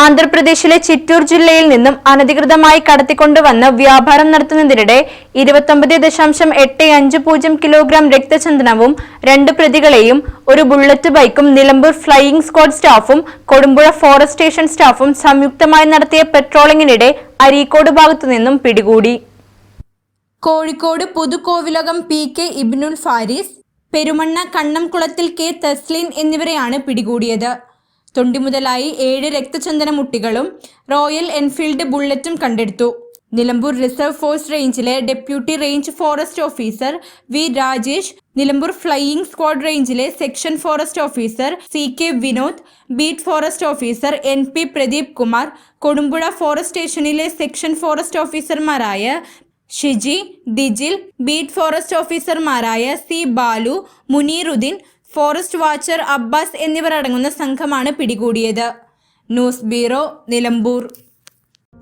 ആന്ധ്രാപ്രദേശിലെ ചിറ്റൂർ ജില്ലയിൽ നിന്നും അനധികൃതമായി കടത്തിക്കൊണ്ടുവന്ന് വ്യാപാരം നടത്തുന്നതിനിടെ ഇരുപത്തൊമ്പത് ദശാംശം എട്ട് അഞ്ച് പൂജ്യം കിലോഗ്രാം രക്തചന്ദനവും രണ്ട് പ്രതികളെയും ഒരു ബുള്ളറ്റ് ബൈക്കും നിലമ്പൂർ ഫ്ലൈയിംഗ് സ്ക്വാഡ് സ്റ്റാഫും കൊടുമ്പുഴ ഫോറസ്റ്റ് സ്റ്റേഷൻ സ്റ്റാഫും സംയുക്തമായി നടത്തിയ പെട്രോളിംഗിനിടെ അരീക്കോട് ഭാഗത്തു നിന്നും പിടികൂടി. Kozhikode Puthukkovilakam P K Ibnul Faris Perumanna കണ്ണംകുളത്തിൽ K Thasleen എന്നിവരെയാണ് പിടികൂടിയത്. തൊണ്ടിമുതലായി ഏഴ് രക്തചന്ദന മുട്ടികളും റോയൽ എൻഫീൽഡ് ബുള്ളറ്റും കണ്ടെടുത്തു. നിലമ്പൂർ റിസർവ് ഫോഴ്സ് റേഞ്ചിലെ deputy range forest officer V Rajesh Nilambur flying squad റേഞ്ചിലെ section forest officer C K Vinod beat forest officer N P Pradeep Kumar Kodumpuzha forest സ്റ്റേഷനിലെ section forest ഓഫീസർമാരായ Shiji Dijil beat forest ഓഫീസർമാരായ C Balu Muneeruddin forest watcher Abbas എന്നിവർ അടങ്ങുന്ന സംഘമാണ് പിടികൂടിയത്. News bureau Nilambur.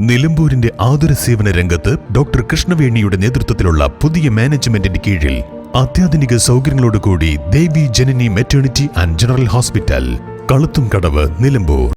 നിലമ്പൂരിന്റെ ആതുര സേവന രംഗത്ത് ഡോക്ടർ കൃഷ്ണവേണിയുടെ നേതൃത്വത്തിലുള്ള പുതിയ മാനേജ്മെന്റിന്റെ കീഴിൽ അത്യാധുനിക സൗകര്യങ്ങളോടുകൂടി Devi Janani maternity and general hospital കളുത്തും Kadavu Nilambur.